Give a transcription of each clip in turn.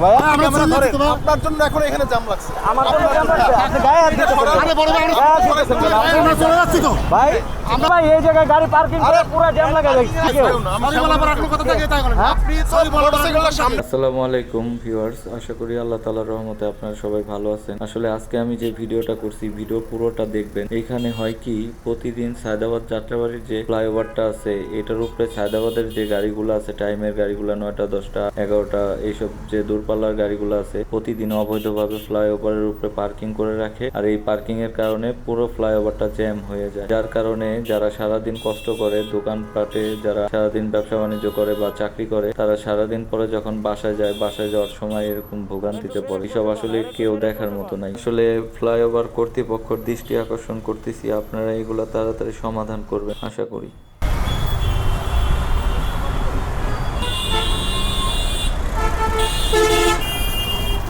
আপনার জন্য এখন এখানে জাম লাগছে। আমার জন্য লাগছে? আপনি গায়ে হাত দিতেছেন। আরে বড় ভাই আমরা গায়ে হাত দিতেছেন কেন? আপনি- আমরা চলে যাচ্ছি তো। ভাই আমরা এই জায়গায় গাড়ি পার্কিং করে পুরো জ্যাম লাগা যাচ্ছে কি কেউ? কেউ না, আমি সরি বলা পর আপনার কথা থেকে তাই করেন হ্যাঁ? আপনি তো মোটরসাইকেলের সামনে। আসসালামু আলাইকুম ভিউয়ার্স আশা করি আল্লাহ তালার রহমতে আপনারা সবাই ভালো আছেন। আসলে আজকে আমি যে ভিডিওটা করছি ভিডিও পুরোটা দেখবেন। এখানে হয় কি প্রতিদিন সায়দাবাদ যাত্রাবাড়ির যে ফ্লাইওভারটা আছে এটার উপরে সায়দাবাদের যে গাড়িগুলো আছে টাইমের গাড়িগুলো নয়টা দশটা এগারোটা এইসব যে দূরপাল্লার গাড়িগুলো আছে। প্রতিদিন অবৈধভাবে ফ্লাইওভারের উপরে পার্কিং করে রাখে আর এই পার্কিং এর কারণে পুরো ফ্লাইওভারটা জ্যাম হয়ে যায়। যার কারণে যারা সারাদিন কষ্ট করে দোকানপাটে, যারা সারাদিন ব্যবসা বাণিজ্য করে বা চাকরি করে, তারা সারাদিন পরে যখন বাসায় যায়, বাসায় যাওয়ার সময় এরকম ভোগান্তিতে পড়ে। সব আসলে কেউ দেখার মতো নাই। আসলে ফ্লাইওভার কর্তৃপক্ষের দৃষ্টি আকর্ষণ করতেছি। আপনারা এগুলো তাড়াতাড়ি সমাধান করবেন, আশা করি।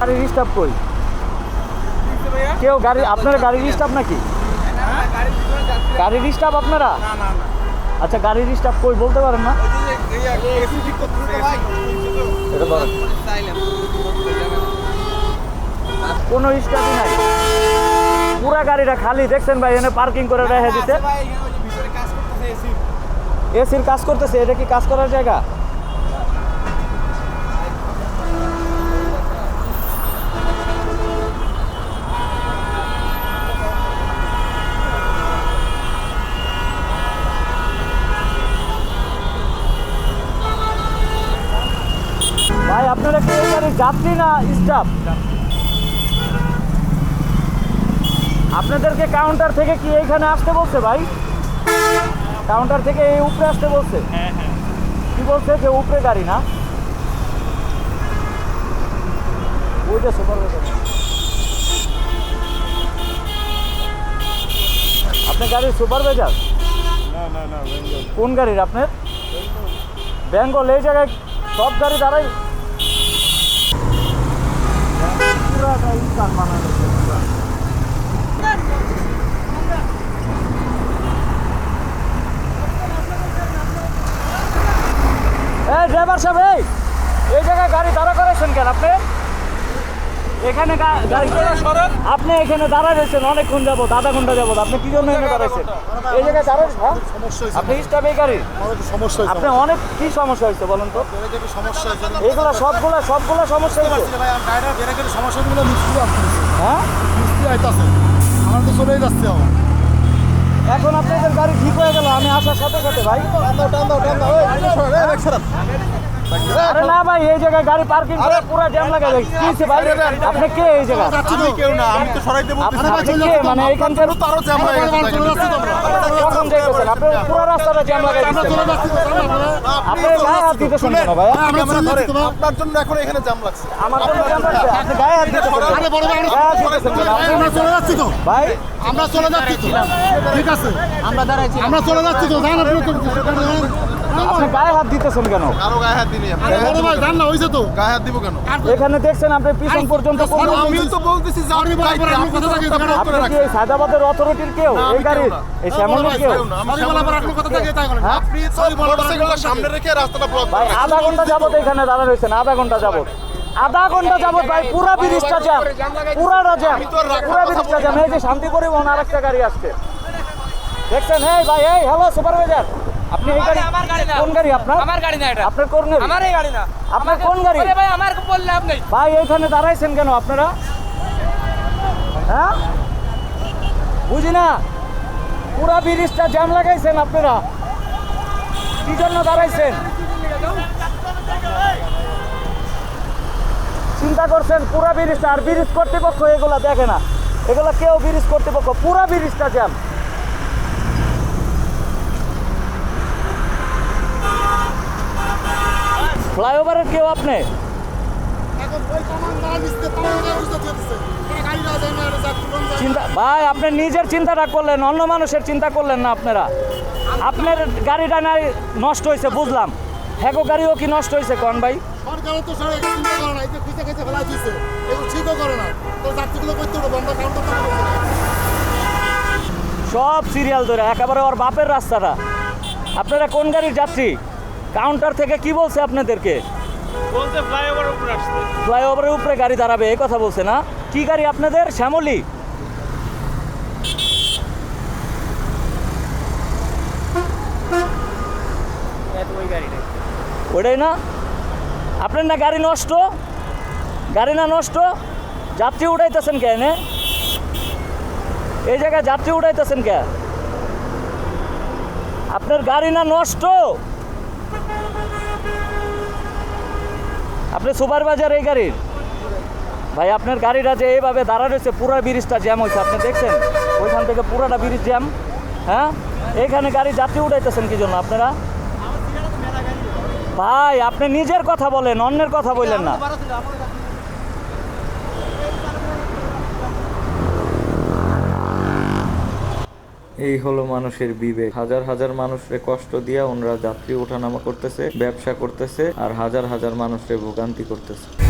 গাড়ি রিস্টার্ব কই? কেউ গাড়ি আপনার গাড়ি রিস্টার্ব নাকি? গাড়ি রিস্টার্ব আপনারা? আচ্ছা গাড়ি রিস্টার্ব কই বলতে পারেন না। এটা বলেন। কোনো স্টাফই নাই। পুরা গাড়িটা খালি দেখছেন ভাই এনে পার্কিং করে রেখে দিতে এসির কাজ করতেছে এটা কি কাজ করার জায়গা? ভাই আপনারা কি এই গাড়ির যাত্রী না স্টাফ আপনাদেরকে কাউন্টার থেকে কি এইখানে আসতে বলছে ভাই? কাউন্টার থেকে এই উপরে আসতে বলছে? কি বলছে যে উপরে গাড়ি না? ওইটা সুপারভাইজার আপনি গাড়ির সুপারভাইজার কোন গাড়ির আপনার? বেঙ্গল এই জায়গায় সব গাড়ি দাঁড়াই পুরাটা ইনকাম বানানো এই ড্রাইভার সাহেব এই জায়গায় গাড়ি দাঁড়া করেছেন কেন আপনি? এখানে আপনি এখানে দাঁড়া রয়েছেন, অনেকক্ষণ যাব আধা ঘণ্টা যাবত আপনি কি জন্য এখানে দাঁড়াইছেন এই জায়গায় দাঁড়ান হ্যাঁ? আপনি স্টাফ গাড়ি সমস্যা আপনি অনেক কি সমস্যা হয়েছে বলুন তো? এইগুলো সবগুলো সবগুলো সমস্যা হয়েছে? সমস্যাগুলো হ্যাঁ? আমার তো চলেই যাচ্ছে এখন আপনাদের গাড়ি ঠিক হয়ে গেল, আমি আসার সাথে সাথে, ভাই। আরে না ভাই এই জায়গায় গাড়ি পার্কিং করে পুরো জ্যাম লাগা যায় কি হইছে ভাই? আপনি কে এই জায়গা যাচ্ছি কেউ না আমি তো সরাইতে বলতেছি আপনি ভাই, কে? মানে এখানকার তো আরও জ্যাম গেছে কখন যাইতেছেন আপনি পুরো রাস্তাটা জ্যাম দিচ্ছেন জানেন আপনি হাত দিতেছেন কেন ভাই। আমরা ধরে আপনার জন্য এখন এখানে জাম লাগছে। আমার জন্য জ্যাম লাগছে। আপনি গায়ে হাত দিতেছেন কেন? আরে বড় ভাই আমরা ভাই, চলে যাচ্ছি তো। ভাই আমরা চলে যাচ্ছি তো। ঠিক আছে আমরা দাঁড়াইছি আমরা চলে যাচ্ছি তো। আপনি আপনি গায়ে হাত দিতেছেন কেন? কারও গায়ে হাত দিনি বড় ভাই জান না হইছে তো। গায়ে হাত দিব কেন? এখানে দেখছেন আপনি পিছন পর্যন্ত আমিও তো বলতেছি যে কথা থেকে করে এই অথরিটির কেউ? এই আমি গাড়ির কেউ না। এই বড় কেউ? কেউ আমি বলা পর আপনার কথা থেকে তাই করেন হ্যাঁ? আপনি তো মোটরসাইকেলের সামনে রেখে রাস্তাটা ব্লক ভাই আধা ঘণ্টা যাবত এখানে দাঁড়া রয়েছেন আধা ঘণ্টা যাবত। আধা ঘণ্টা যাবত ভাই পুরা ব্রিজটা জ্যাম পুরাটা জ্যাম পুরা ব্রিজটা জ্যাম এই যে শান্তি পরিবহন আর একটা গাড়ি আসছে। দেখছেন? এই ভাই এই হ্যালো সুপারভাইজার আপনি এই গাড়ি আমার গাড়ি না। কোন গাড়ি আপনার? আমার গাড়ি না এটা। আপনার কোন গাড়ি? আমার এই গাড়ি না। আপনার কোন গাড়ি? আরে ভাই আমার বললে নেই ভাই এইখানে দাঁড়াইছেন কেন আপনারা? হ্যাঁ? বুঝি না। পুরা ব্রিজটা জ্যাম লাগাইছেন আপনারা। কি জন্য দাঁড়াইছেন? চিন্তা করছেন পুরা ব্রিজটা আর ব্রিজ কর্তৃপক্ষ এগুলা দেখে না। এগুলা কেউ ব্রিজ কর্তৃপক্ষ পুরা ব্রিজটা জ্যাম ফ্লাইওভারের কেউ আপনি এখন ওই কমান দাঁড়া দিচ্ছে তাও ওটা বুঝতে দিতেছে এটা গাড়ি না যায় না এটা যাত্রী কেউ আপনি? চিন্তা ভাই আপনি নিজের চিন্তাটা করলেন অন্য মানুষের চিন্তা করলেন না আপনারা। আপনার গাড়িটা নাই নষ্ট হয়েছে বুঝলাম। হ্যাগো গাড়িও কি নষ্ট হয়েছে কন ভাই। সব সিরিয়াল ধরে একেবারে ওর বাপের রাস্তাটা। আপনারা কোন গাড়ির যাত্রী? কাউন্টার থেকে কি বলছে আপনাদেরকে? বলতে ফ্লাইওভারের উপরে আসতে ফ্লাইওভারের উপরে গাড়ি দাঁড়াবে এই কথা বলছে না? কি গাড়ি আপনাদের? শ্যামলী? ওটাই না? আপনার না গাড়ি নষ্ট? গাড়ি না নষ্ট? যাত্রী উঠাইতেছেন কে কেন এই জায়গায় যাত্রী উঠাইতেছেন কে? আপনার গাড়ি না নষ্ট? আপনি সুপারভাইজার এই গাড়ির? ভাই, আপনার গাড়িটা যে এইভাবে দাঁড়া রয়েছে পুরো ব্রিজটা জ্যাম হয়েছে, আপনি দেখছেন? ওইখান থেকে পুরাটা ব্রিজ জ্যাম হ্যাঁ? এইখানে গাড়ি যাত্রী উঠাইতেছেন কি জন্য আপনারা? ভাই, আপনি নিজের কথা বলেন, অন্যের কথা বললেন না। এই হলো মানুষের বিবেক। হাজার হাজার মানুষকে কষ্ট দিয়া ওনারা যাত্রী ওঠানামা করতেছে, ব্যবসা করতেছে আর হাজার হাজার মানুষকে ভোগান্তি করতেছে।